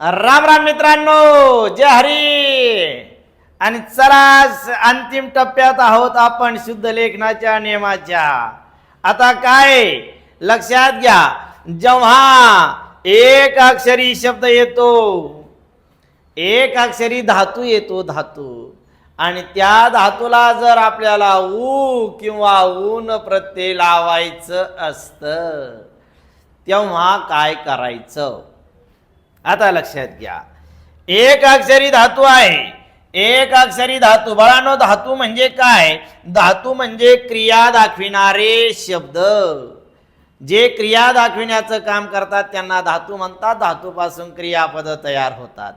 राम राम मित्रांनो जय हरी. आणि चला अंतिम टप्प्यात आहोत आपण शुद्ध लेखनाच्या नियमाच्या. आता काय लक्षात घ्या जेव्हा एक अक्षरी शब्द येतो एक अक्षरी धातू येतो धातू. आणि त्या धातूला जर आपल्याला ऊ किंवा ऊन प्रत्यय लावायचं असतं तेव्हा काय करायचं? आता लक्षात घ्या. एक अक्षरी धातू आहे. एक अक्षरी धातू. बळानो धातू म्हणजे काय? धातू म्हणजे क्रिया दाखविणारे शब्द. जे क्रिया दाखविण्याचं काम करतात त्यांना धातू म्हणतात. धातूपासून क्रियापद तयार होतात.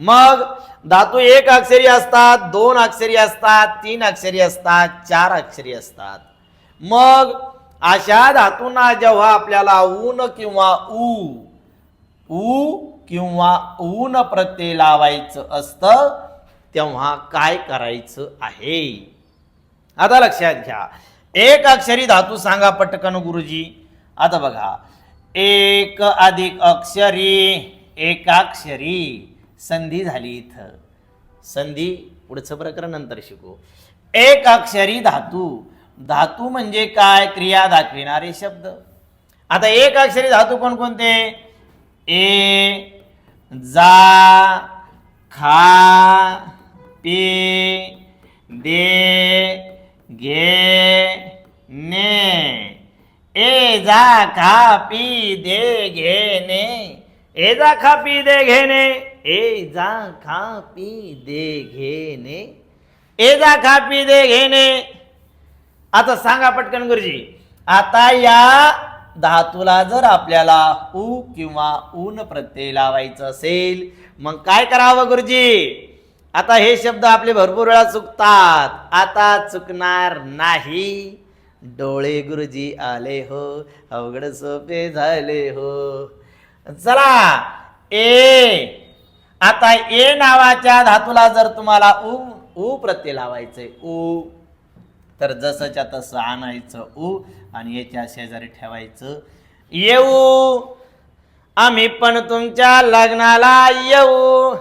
मग धातू एक अक्षरी असतात दोन अक्षरी असतात तीन अक्षरी असतात चार अक्षरी असतात. मग अशा धातूंना जेव्हा आपल्याला ऊन किंवा ऊ ऊ किंवा ऊन प्रत्यय लावायचं असतं तेव्हा काय करायचं आहे? आता लक्षात घ्या. एक अक्षरी धातू सांगा पटकन गुरुजी. आता बघा. एक अधिक अक्षरी एकाक्षरी संधी झाली इथं. संधी पुढचं प्रकरण नंतर शिकू. एक अक्षरी धातू. धातू म्हणजे काय? क्रिया दाखविणारे शब्द. आता एक अक्षरी धातू कोणकोणते? ए जा खा पी दे घे ने. ए जा खा पी दे घे ने. ए जा खा पी दे घे ने. ए जा खा पी दे ने. ए जा खा पी दे घे ने. आता सांगा पटकन गुरुजी. आता या धातूला जर आपल्याला ऊ किंवा ऊन प्रत्यय लावायचं असेल मग काय करावं गुरुजी? आता हे शब्द आपले भरपूर वेळा चुकतात. आता चुकणार नाही. डोळे गुरुजी आले हो अवघड सोपे झाले हो. चला ए आता ए नावाच्या धातूला जर तुम्हाला ऊ ऊ प्रत्यय लावायचंय ऊ तर जसंच्या तसं आणायचं ऊ आणि याच्या शेजारी ठेवायचं येऊ. आम्ही पण तुमच्या लग्नाला येऊ.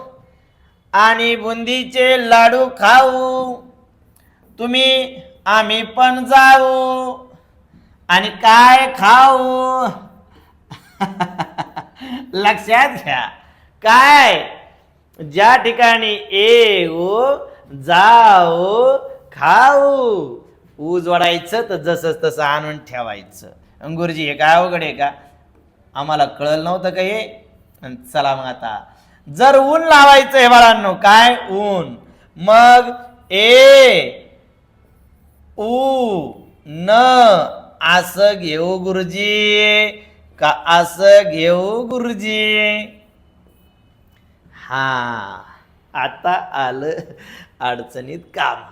आणि बुंदीचे लाडू खाऊ. तुम्ही आम्ही पण जाऊ. आणि काय खाऊ? लक्षात घ्या. काय? ज्या ठिकाणी येऊ जाऊ खाऊ. ऊज वाढायचं तर जसंच तसं आणून ठेवायचं. गुरुजी हे काय अवघड आहे का? आम्हाला कळलं नव्हतं का हे? अन चला मग आता. जर ऊन लावायचं हे बाळांनो काय ऊन? मग ए ऊ न असं घेऊ गुरुजी. का असं घेऊ गुरुजी? हा आता आलं अडचणीत काम.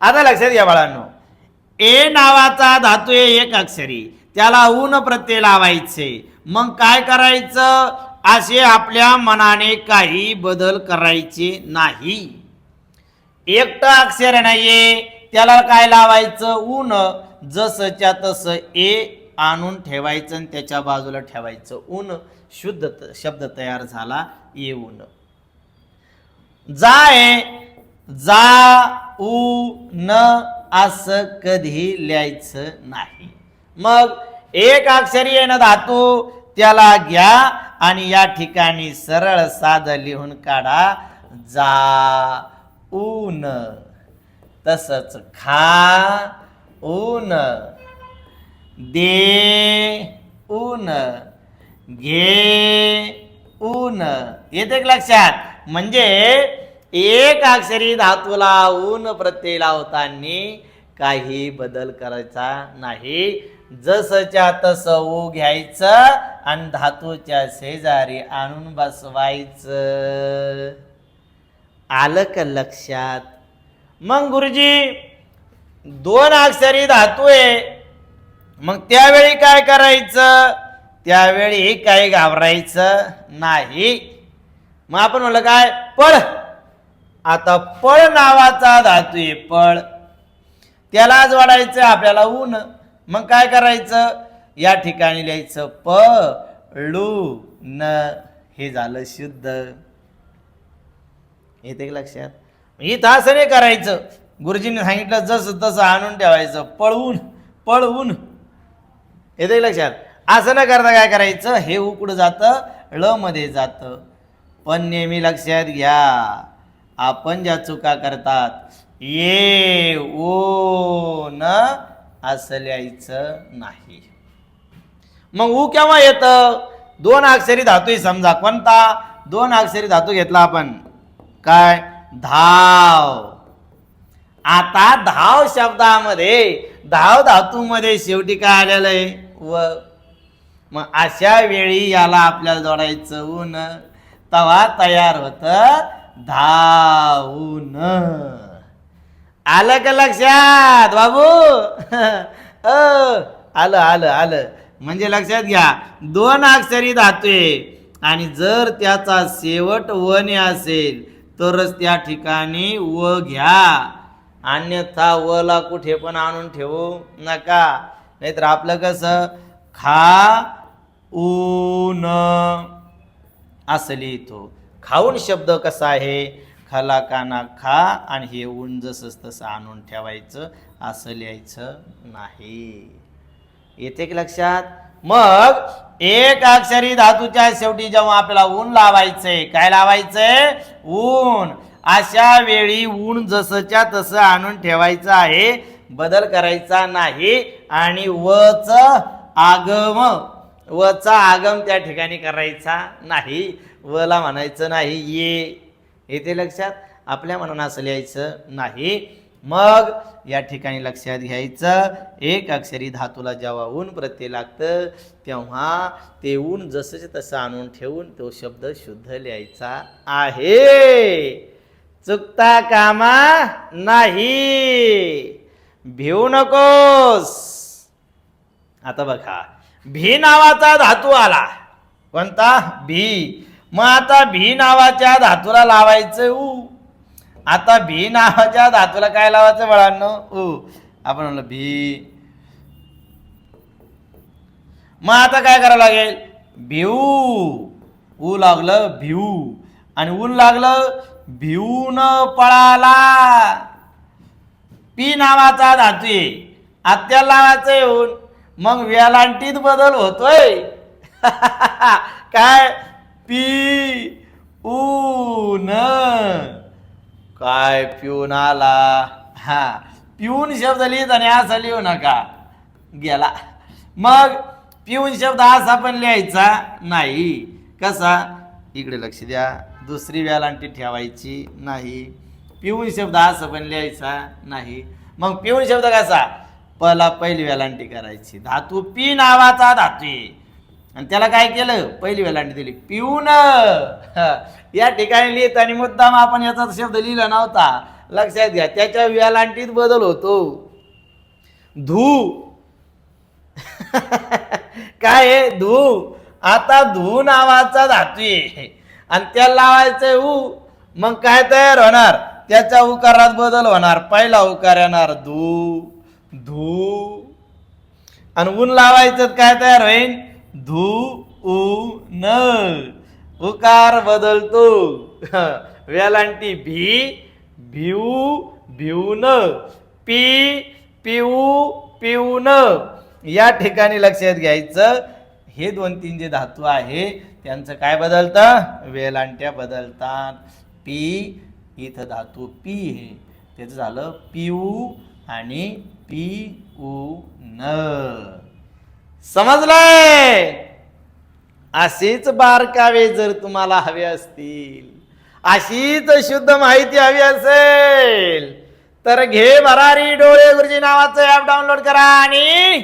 आता लक्षात घ्या बाळांनो. ए नावाचा धातू आहे एक अक्षरी. त्याला ऊन प्रत्यय लावायचे. मग काय करायचं? असे आपल्या मनाने काही बदल करायचे नाही. एकटं अक्षर नाहीये. त्याला काय लावायचं? ऊन. जसच्या तसं ए आणून ठेवायचं आणि त्याच्या बाजूला ठेवायचं. ऊन शुद्ध त- शब्द तयार झाला. येऊन जाय जा ऊ न असं कधी लिहायचं नाही. मग एक अक्षरी येणं धातू त्याला घ्या आणि या ठिकाणी सरळ साध लिहून काढा. जा ऊन. तसंच खा ऊन. दे ऊन. घे ऊन. येते लक्षात? म्हणजे एक अक्षरी धातूला ऊन प्रत्यय लावताना काही बदल करायचा नाही. जसच्या तसं ओ घ्यायचं आणि धातूच्या शेजारी आणून बसवायचं. आलं का लक्षात? मग गुरुजी दोन अक्षरी धातू आहे. मग त्यावेळी काय करायचं? त्यावेळी काही घाबरायचं नाही. मग आपण म्हणलं काय? पळ. आता पळ नावाचा धातू आहे पळ. त्यालाच वाढायचं आपल्याला ऊन. मग काय करायचं? या ठिकाणी लिहायचं प लू न. हे झालं शुद्ध. येते लक्षात? इथं असं नाही करायचं. गुरुजींनी सांगितलं जसं तसं आणून ठेवायचं. पळवून पळवून. येते लक्षात? असं न करता काय करायचं? हे उकडं जातं ळ मध्ये जातं. पण नेहमी लक्षात घ्या आपण ज्या चुका करतात ये ओ न असं लिहायचं नाही. मग ऊ केव्हा येतं? दोन अक्षरी धातू आहे समजा कोणता? दोन अक्षरी धातू घेतला आपण. काय? धाव. आता धाव शब्दामध्ये धाव धातूमध्ये शेवटी काय आलेलं आहे? व. मग अशा वेळी याला आपल्याला जोडायचं ऊन तवा तयार होतं धावून आलं का लक्षात बाबू? अ, आलं आलं आलं. म्हणजे लक्षात घ्या दोन अक्षरी धातू आहे. आणि जर त्याचा शेवट वने असेल तरच त्या ठिकाणी व घ्या. अन्यथा वला कुठे पण आणून ठेवू नका. नाहीतर आपलं कसं? खा ऊन असं लिहितो. खाऊन शब्द कसा आहे? खला काना खा आणि हे ऊन जसंच तसं आणून ठेवायचं असं लिहायचं नाही. येते की लक्षात? मग एक अक्षरी धातूच्या शेवटी जेव्हा आपल्याला ऊन लावायचंय काय लावायचंय? ऊन. अशा वेळी ऊन जसंच्या तसं आणून ठेवायचं आहे बदल करायचा नाही आणि वच आगम वचा आगम त्या ठिकाणी करायचा नाही. वला म्हणायचं नाही ये. येते लक्षात आपल्या मनानं असं लिहायचं नाही. मग या ठिकाणी लक्षात घ्यायचं एक अक्षरी धातूला जेव्हा ऊन प्रत्यय लागतं तेव्हा ते ऊन जसंच तसं आणून ठेवून तो शब्द शुद्ध लिहायचा आहे. चुकता कामा नाही. भिवू नकोस. आता बघा भी नावाचा धातू आला. कोणता? भी. मग आता भी नावाच्या धातूला लावायचं ऊ. आता भी नावाच्या धातूला काय लावायचं बाळांनो? ऊ. आपण म्हणलं भी. मग आता काय करावं लागेल? भिऊ. ऊ लागलं भिऊ. आणि ऊन लागलं भिऊन पळाला. पी नावाचा धातू आहे. आत्या लावायचं येऊन. मग वेलांटीत बदल होतोय. काय? पी ऊन काय पिऊन आला? हा पिऊन शब्द लिहित आणि असा लिहू नका. गेला. मग पिऊन शब्द असा पण लिहायचा नाही. कसा? इकडे लक्ष द्या. दुसरी वेलांटी ठेवायची नाही. पिऊन शब्द असं पण लिहायचा नाही. मग पिऊन शब्द कसा? पला पहिली वेलांटी करायची. धातू पी नावाचा धातू आहे. आणि त्याला काय केलं? पहिली वेलांटी दिली. पिऊन! या ठिकाणी लिहित आणि मुद्दाम आपण याचा शब्द लिहिला नव्हता. लक्षात घ्या त्याच्या वेलांटीत बदल होतो. धू. काय आहे धू. आता धू नावाचा धातू आहे. आणि त्याला लावायचं ऊ. मग काय तयार होणार? त्याच्या उकारात बदल होणार. पहिला उकार येणार धू. धू. आणि ऊन लावायचं काय तयार होईल धू ऊ न. उकार बदलतो. वेलांटी भी भिऊ भिऊन पी पिऊ पिऊन. या ठिकाणी लक्षात घ्यायचं. हे दोन तीन जे धातू आहे त्यांचं काय बदलतं? वेलांट्या बदलतात. पी इथं धातू पी हे त्याचं झालं पिऊ आणि पी ऊ न समजलंय? अशीच बारकावे जर तुम्हाला हवे असतील अशीच शुद्ध माहिती हवी असेल तर घे भरारी डोळे गुरुजी नावाचं ऍप डाउनलोड करा आणि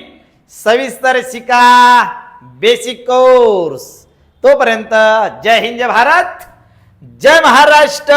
सविस्तर शिका बेसिक कोर्स तोपर्यंत जय हिंद जय भारत जय महाराष्ट्र.